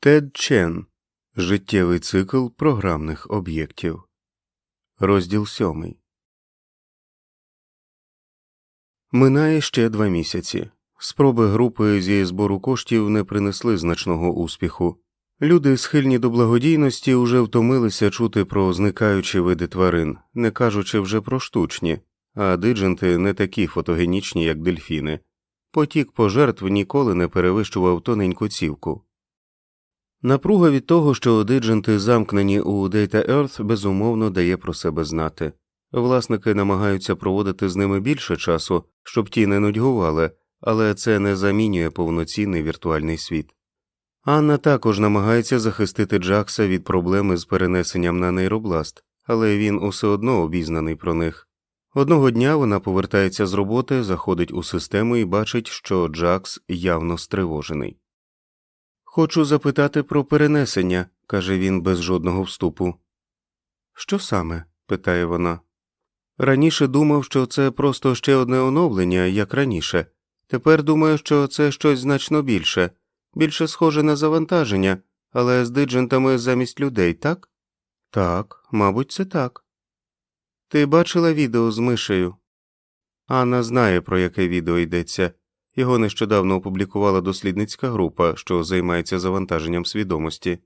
Тед Чен Життєвий цикл програмних об'єктів. Розділ сьомий. Минає ще два місяці. Спроби групи зі збору коштів не принесли значного успіху. Люди, схильні до благодійності, уже втомилися чути про зникаючі види тварин, не кажучи вже про штучні, а дидженти не такі фотогенічні, як дельфіни. Потік пожертв ніколи не перевищував тоненьку цівку. Напруга від того, що дидженти замкнені у Data Earth, безумовно дає про себе знати. Власники намагаються проводити з ними більше часу, щоб ті не нудьгували, але це не замінює повноцінний віртуальний світ. Анна також намагається захистити Джакса від проблеми з перенесенням на нейробласт, але він усе одно обізнаний про них. Одного дня вона повертається з роботи, заходить у систему і бачить, що Джакс явно стривожений. Хочу запитати про перенесення, каже він без жодного вступу. Що саме? питає вона. Раніше думав, що це просто ще одне оновлення, як раніше. Тепер думаю, що це щось значно більше, більше схоже на завантаження, але з диджентами замість людей, так? Так, мабуть, це так. Ти бачила відео з мишею? Анна знає, про яке відео йдеться. Його нещодавно опублікувала дослідницька група, що займається завантаженням свідомості.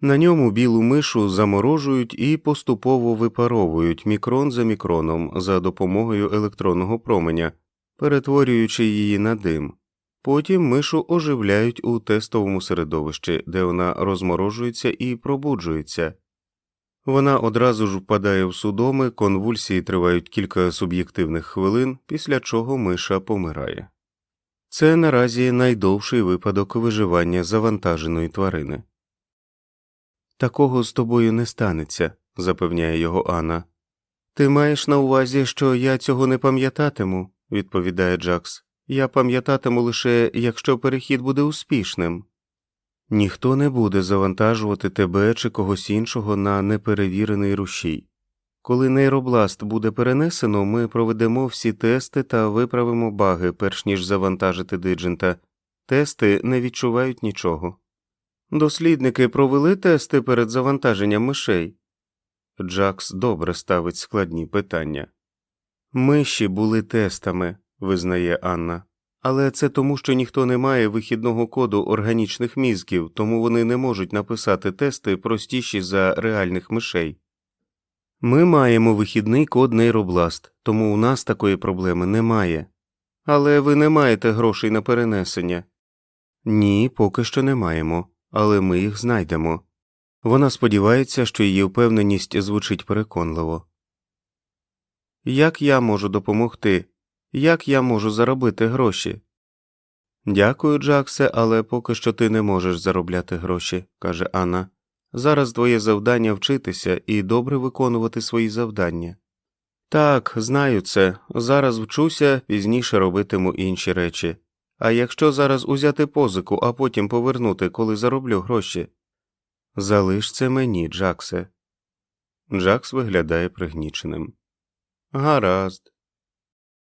На ньому білу мишу заморожують і поступово випаровують мікрон за мікроном за допомогою електронного променя, перетворюючи її на дим. Потім мишу оживляють у тестовому середовищі, де вона розморожується і пробуджується. Вона одразу ж впадає в судоми, конвульсії тривають кілька суб'єктивних хвилин, після чого миша помирає. Це наразі найдовший випадок виживання завантаженої тварини. Такого з тобою не станеться, запевняє його Анна. Ти маєш на увазі, що я цього не пам'ятатиму, відповідає Джакс. Я пам'ятатиму лише, якщо перехід буде успішним. Ніхто не буде завантажувати тебе чи когось іншого на неперевірений рушій. Коли нейробласт буде перенесено, ми проведемо всі тести та виправимо баги, перш ніж завантажити диджента. Тести не відчувають нічого. Дослідники провели тести перед завантаженням мишей. Джакс добре ставить складні питання. Миші були тестами, визнає Анна, але це тому, що ніхто не має вихідного коду органічних мізків, тому вони не можуть написати тести простіші за реальних мишей. Ми маємо вихідний код нейробласт, тому у нас такої проблеми немає. Але ви не маєте грошей на перенесення. Ні, поки що не маємо, але ми їх знайдемо. Вона сподівається, що її впевненість звучить переконливо. Як я можу допомогти? Як я можу заробити гроші? Дякую, Джаксе, але поки що ти не можеш заробляти гроші, каже Анна. Зараз твоє завдання вчитися і добре виконувати свої завдання. Так, знаю це. Зараз вчуся, пізніше робитиму інші речі. А якщо зараз узяти позику, а потім повернути, коли зароблю гроші. Залиш це мені, Джаксе. Джакс виглядає пригніченим. Гаразд.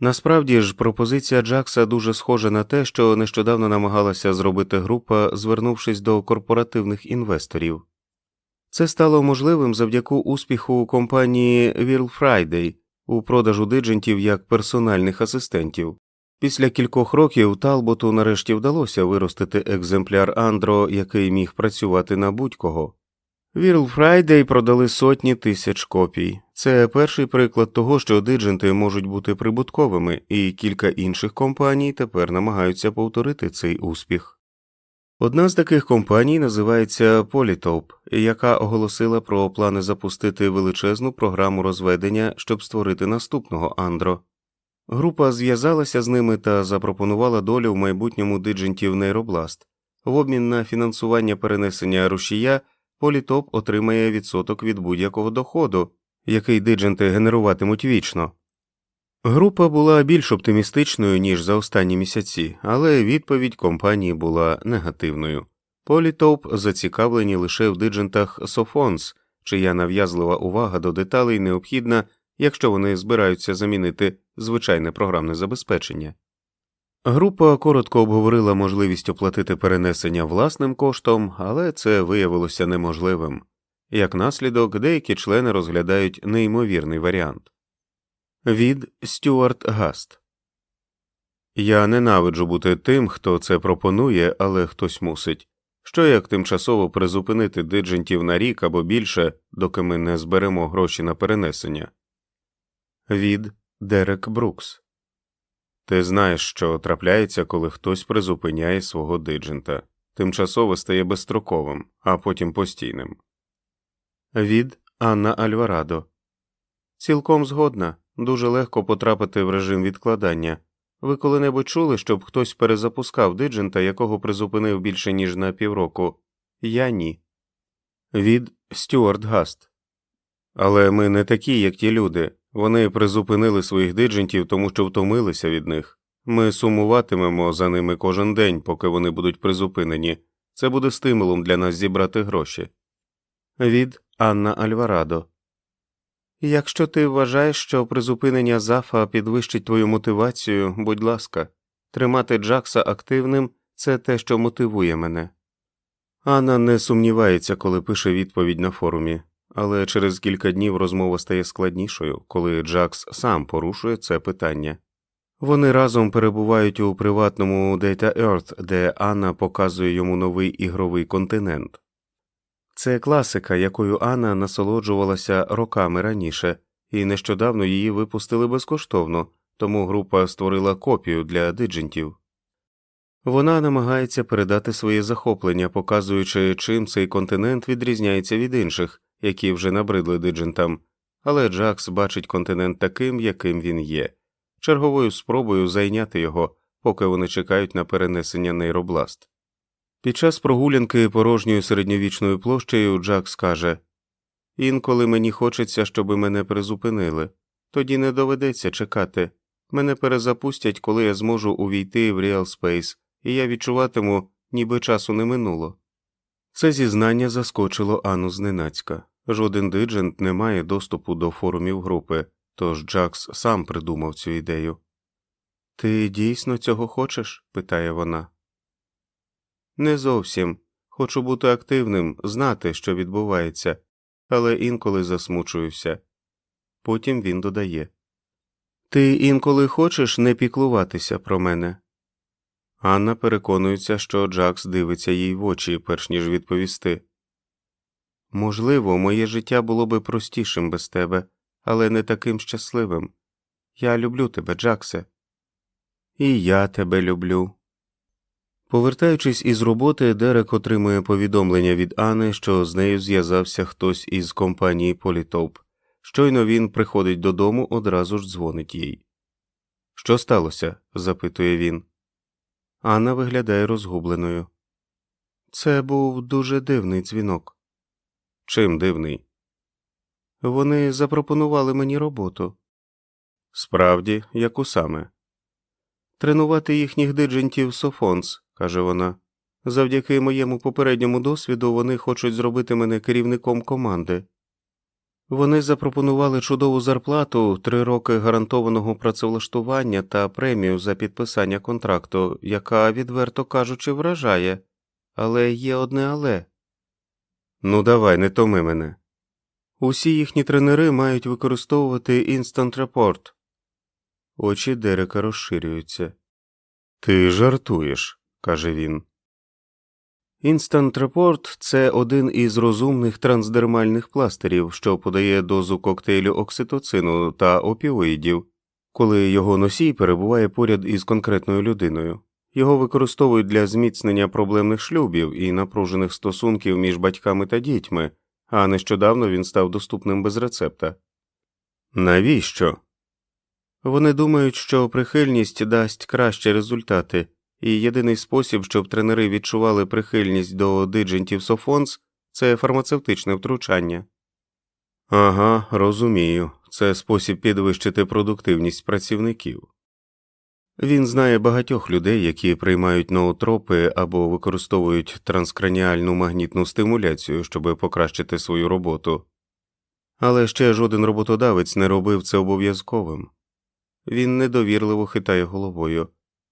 Насправді ж, пропозиція Джакса дуже схожа на те, що нещодавно намагалася зробити група, звернувшись до корпоративних інвесторів. Це стало можливим завдяки успіху компанії Whirl Friday у продажу диджентів як персональних асистентів. Після кількох років Талботу нарешті вдалося виростити екземпляр Андро, який міг працювати на будь-кого. Whirl Friday продали сотні тисяч копій. Це перший приклад того, що дидженти можуть бути прибутковими, і кілька інших компаній тепер намагаються повторити цей успіх. Одна з таких компаній називається Polytope, яка оголосила про плани запустити величезну програму розведення, щоб створити наступного Андро. Група зв'язалася з ними та запропонувала долю в майбутньому диджентів нейробласт. В обмін на фінансування перенесення рушія Polytope отримає відсоток від будь-якого доходу, який дидженти генеруватимуть вічно. Група була більш оптимістичною, ніж за останні місяці, але відповідь компанії була негативною. Політоп зацікавлені лише в диджентах Софонс, чия нав'язлива увага до деталей необхідна, якщо вони збираються замінити звичайне програмне забезпечення. Група коротко обговорила можливість оплатити перенесення власним коштом, але це виявилося неможливим. Як наслідок, деякі члени розглядають неймовірний варіант. Від Стюарт Гаст Я ненавиджу бути тим, хто це пропонує, але хтось мусить. Що як тимчасово призупинити диджентів на рік або більше, доки ми не зберемо гроші на перенесення? Від Дерек Брукс Ти знаєш, що трапляється, коли хтось призупиняє свого диджента. Тимчасово стає безстроковим, а потім постійним. Від Анна Альварадо Цілком згодна. Дуже легко потрапити в режим відкладання. Ви коли-небудь чули, щоб хтось перезапускав диджента, якого призупинив більше ніж на півроку? Я ні. Від Стюарт Гаст. Але ми не такі, як ті люди. Вони призупинили своїх диджентів, тому що втомилися від них. Ми сумуватимемо за ними кожен день, поки вони будуть призупинені. Це буде стимулом для нас зібрати гроші. Від Анна Альварадо. Якщо ти вважаєш, що призупинення зафа підвищить твою мотивацію, будь ласка, тримати Джакса активним це те, що мотивує мене. Анна не сумнівається, коли пише відповідь на форумі, але через кілька днів розмова стає складнішою, коли Джакс сам порушує це питання. Вони разом перебувають у приватному Data Earth, де Анна показує йому новий ігровий континент. Це класика, якою Анна насолоджувалася роками раніше, і нещодавно її випустили безкоштовно, тому група створила копію для диджентів. Вона намагається передати своє захоплення, показуючи, чим цей континент відрізняється від інших, які вже набридли диджентам, але Джакс бачить континент таким, яким він є, черговою спробою зайняти його, поки вони чекають на перенесення нейробласт. Під час прогулянки порожньою середньовічною площею Джак скаже Інколи мені хочеться, щоби мене призупинили, тоді не доведеться чекати. Мене перезапустять, коли я зможу увійти в Real Space, і я відчуватиму, ніби часу не минуло. Це зізнання заскочило Анну зненацька. Жоден диджент не має доступу до форумів групи, тож Джакс сам придумав цю ідею. Ти дійсно цього хочеш? питає вона. Не зовсім. Хочу бути активним, знати, що відбувається, але інколи засмучуюся. Потім він додає Ти інколи хочеш не піклуватися про мене. Анна переконується, що Джакс дивиться їй в очі, перш ніж відповісти. Можливо, моє життя було би простішим без тебе, але не таким щасливим. Я люблю тебе, Джаксе. І я тебе люблю. Повертаючись із роботи, Дерек отримує повідомлення від Ани, що з нею зв'язався хтось із компанії Політоп. Щойно він приходить додому, одразу ж дзвонить їй. Що сталося? запитує він. Анна виглядає розгубленою. Це був дуже дивний дзвінок. Чим дивний? Вони запропонували мені роботу. Справді, яку саме? Тренувати їхніх диджентів Софонс каже вона. Завдяки моєму попередньому досвіду вони хочуть зробити мене керівником команди. Вони запропонували чудову зарплату, три роки гарантованого працевлаштування та премію за підписання контракту, яка, відверто кажучи, вражає, але є одне але. Ну, давай, не томи мене. Усі їхні тренери мають використовувати Instant Report. Очі Дерека розширюються. Ти жартуєш каже він. Instant Report – це один із розумних трансдермальних пластирів, що подає дозу коктейлю окситоцину та опіоїдів, коли його носій перебуває поряд із конкретною людиною. Його використовують для зміцнення проблемних шлюбів і напружених стосунків між батьками та дітьми, а нещодавно він став доступним без рецепта. Навіщо? Вони думають, що прихильність дасть кращі результати і єдиний спосіб, щоб тренери відчували прихильність до диджентів Софонс, це фармацевтичне втручання. Ага, розумію, це спосіб підвищити продуктивність працівників. Він знає багатьох людей, які приймають ноотропи або використовують транскраніальну магнітну стимуляцію, щоб покращити свою роботу, але ще жоден роботодавець не робив це обов'язковим. Він недовірливо хитає головою.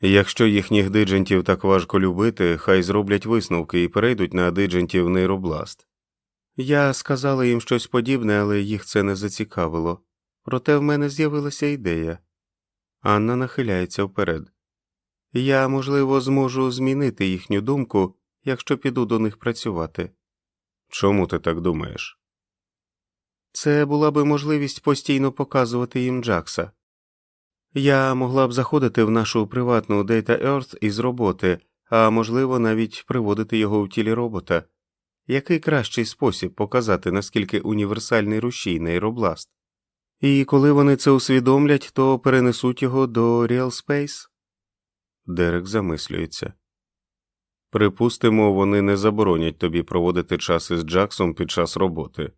Якщо їхніх диджентів так важко любити, хай зроблять висновки і перейдуть на диджентів нейробласт. Я сказала їм щось подібне, але їх це не зацікавило. Проте в мене з'явилася ідея. Анна нахиляється вперед. Я, можливо, зможу змінити їхню думку, якщо піду до них працювати. Чому ти так думаєш? Це була би можливість постійно показувати їм Джакса. Я могла б заходити в нашу приватну Data Earth із роботи, а можливо, навіть приводити його в тілі робота. Який кращий спосіб показати, наскільки універсальний рушій нейробласт? І коли вони це усвідомлять, то перенесуть його до Real Space? Дерек замислюється. Припустимо, вони не заборонять тобі проводити час із Джаксом під час роботи.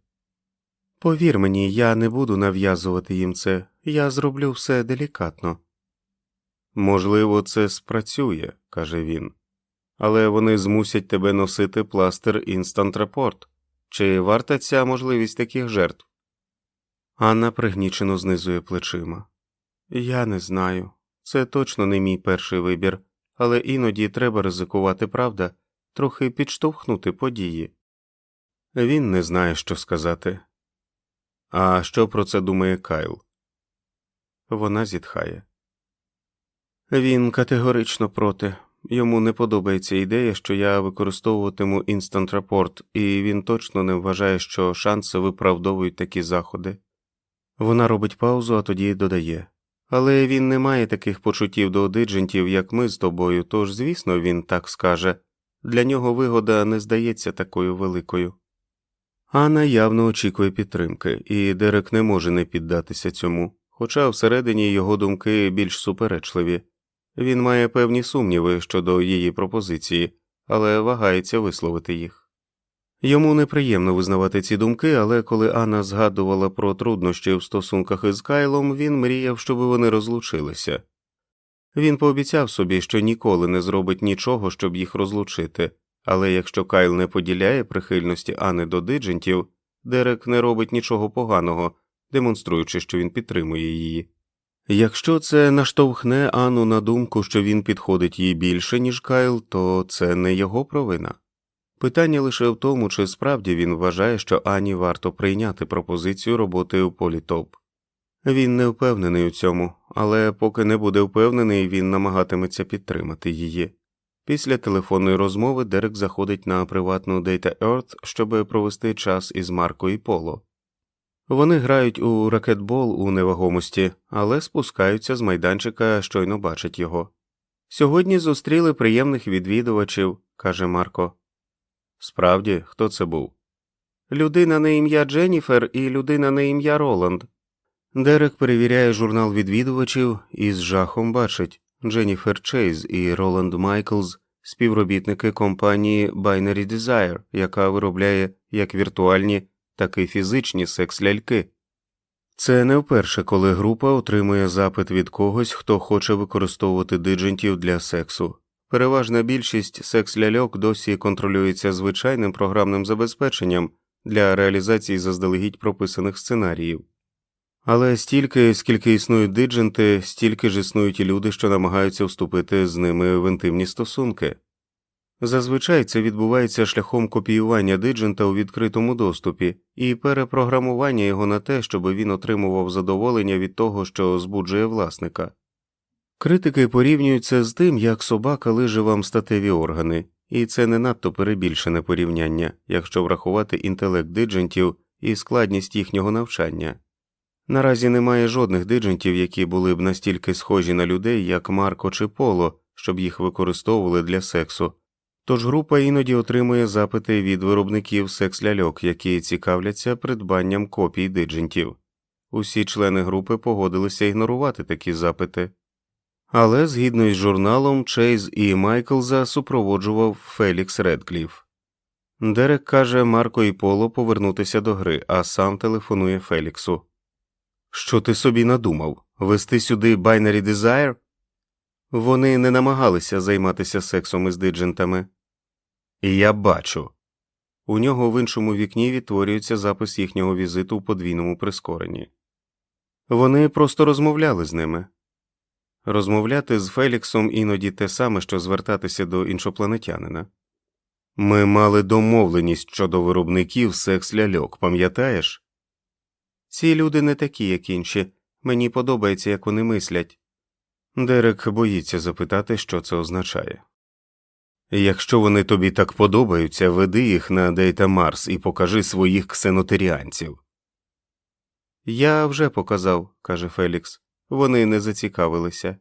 Повір мені, я не буду нав'язувати їм це, я зроблю все делікатно. Можливо, це спрацює, каже він, але вони змусять тебе носити пластир Instant Report. Чи варта ця можливість таких жертв? Анна пригнічено знизує плечима. Я не знаю. Це точно не мій перший вибір, але іноді треба ризикувати, правда, трохи підштовхнути події. Він не знає, що сказати. А що про це думає Кайл? Вона зітхає. Він категорично проти. Йому не подобається ідея, що я використовуватиму Instant Report, і він точно не вважає, що шанси виправдовують такі заходи. Вона робить паузу, а тоді додає. Але він не має таких почуттів до диджентів, як ми з тобою, тож, звісно, він так скаже для нього вигода не здається такою великою. Анна явно очікує підтримки, і Дерек не може не піддатися цьому, хоча всередині його думки більш суперечливі. Він має певні сумніви щодо її пропозиції, але вагається висловити їх. Йому неприємно визнавати ці думки, але коли Анна згадувала про труднощі в стосунках із Кайлом, він мріяв, щоб вони розлучилися. Він пообіцяв собі, що ніколи не зробить нічого, щоб їх розлучити, але якщо Кайл не поділяє прихильності Анни до диджентів, Дерек не робить нічого поганого, демонструючи, що він підтримує її. Якщо це наштовхне Анну на думку, що він підходить їй більше, ніж Кайл, то це не його провина. Питання лише в тому, чи справді він вважає, що Ані варто прийняти пропозицію роботи у політоп. Він не впевнений у цьому, але поки не буде впевнений, він намагатиметься підтримати її. Після телефонної розмови Дерек заходить на приватну Data Earth, щоб провести час із Марко і Поло. Вони грають у ракетбол у невагомості, але спускаються з майданчика, щойно бачать його. Сьогодні зустріли приємних відвідувачів, каже Марко. Справді, хто це був? Людина на ім'я Дженніфер і людина на ім'я Роланд. Дерек перевіряє журнал відвідувачів і з жахом бачить Дженніфер Чейз і Роланд Майклз, співробітники компанії Binary Desire, яка виробляє як віртуальні, так і фізичні секс-ляльки. Це не вперше, коли група отримує запит від когось, хто хоче використовувати диджентів для сексу. Переважна більшість секс-ляльок досі контролюється звичайним програмним забезпеченням для реалізації заздалегідь прописаних сценаріїв. Але стільки, скільки існують дидженти, стільки ж існують і люди, що намагаються вступити з ними в інтимні стосунки. Зазвичай це відбувається шляхом копіювання диджента у відкритому доступі і перепрограмування його на те, щоб він отримував задоволення від того, що збуджує власника. Критики порівнюють це з тим, як собака лиже вам статеві органи, і це не надто перебільшене порівняння, якщо врахувати інтелект диджентів і складність їхнього навчання. Наразі немає жодних диджентів, які були б настільки схожі на людей, як Марко чи Поло, щоб їх використовували для сексу. Тож група іноді отримує запити від виробників секс-ляльок, які цікавляться придбанням копій диджентів. Усі члени групи погодилися ігнорувати такі запити. Але згідно із журналом, Чейз і Майклза супроводжував Фелікс Редкліф. Дерек каже Марко і Поло повернутися до гри, а сам телефонує Феліксу. Що ти собі надумав? Вести сюди Binary Desire? Вони не намагалися займатися сексом із диджентами. І я бачу. У нього в іншому вікні відтворюється запис їхнього візиту у подвійному прискоренні. Вони просто розмовляли з ними. Розмовляти з Феліксом іноді те саме, що звертатися до іншопланетянина. Ми мали домовленість щодо виробників секс ляльок, пам'ятаєш? Ці люди не такі, як інші. Мені подобається, як вони мислять. Дерек боїться запитати, що це означає. Якщо вони тобі так подобаються, веди їх на Дейта Марс і покажи своїх ксенотеріанців. Я вже показав, каже Фелікс. Вони не зацікавилися.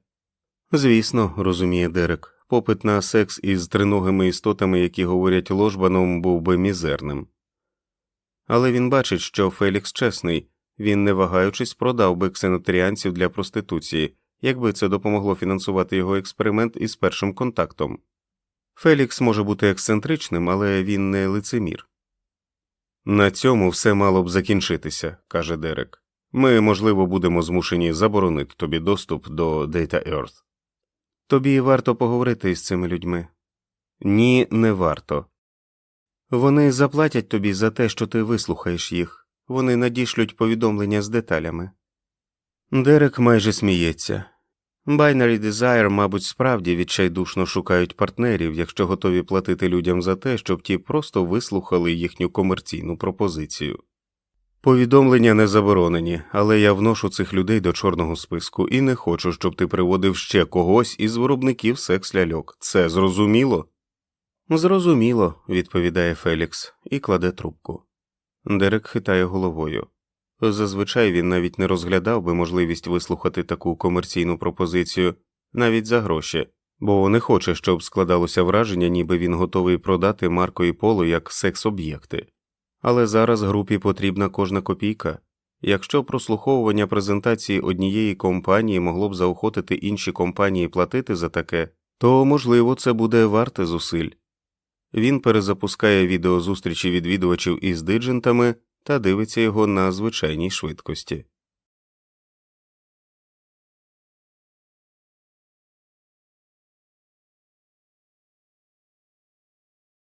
Звісно, розуміє Дерек, попит на секс із триногими істотами, які говорять ложбаном, був би мізерним. Але він бачить, що Фелікс чесний, він, не вагаючись, продав би ксенотеріанців для проституції, якби це допомогло фінансувати його експеримент із першим контактом. Фелікс може бути ексцентричним, але він не лицемір. На цьому все мало б закінчитися, каже Дерек. Ми, можливо, будемо змушені заборонити тобі доступ до Data Earth. Тобі варто поговорити із цими людьми. Ні, не варто. Вони заплатять тобі за те, що ти вислухаєш їх, вони надішлють повідомлення з деталями. Дерек майже сміється. Binary Desire, мабуть, справді відчайдушно шукають партнерів, якщо готові платити людям за те, щоб ті просто вислухали їхню комерційну пропозицію. Повідомлення не заборонені, але я вношу цих людей до чорного списку і не хочу, щоб ти приводив ще когось із виробників секс ляльок. Це зрозуміло? Зрозуміло, відповідає Фелікс і кладе трубку. Дерек хитає головою. Зазвичай він навіть не розглядав би можливість вислухати таку комерційну пропозицію навіть за гроші, бо не хоче, щоб складалося враження, ніби він готовий продати Марко і Поло як секс-об'єкти. Але зараз групі потрібна кожна копійка. Якщо прослуховування презентації однієї компанії могло б заохотити інші компанії платити за таке, то, можливо, це буде варте зусиль. Він перезапускає відео зустрічі відвідувачів із диджентами та дивиться його на звичайній швидкості.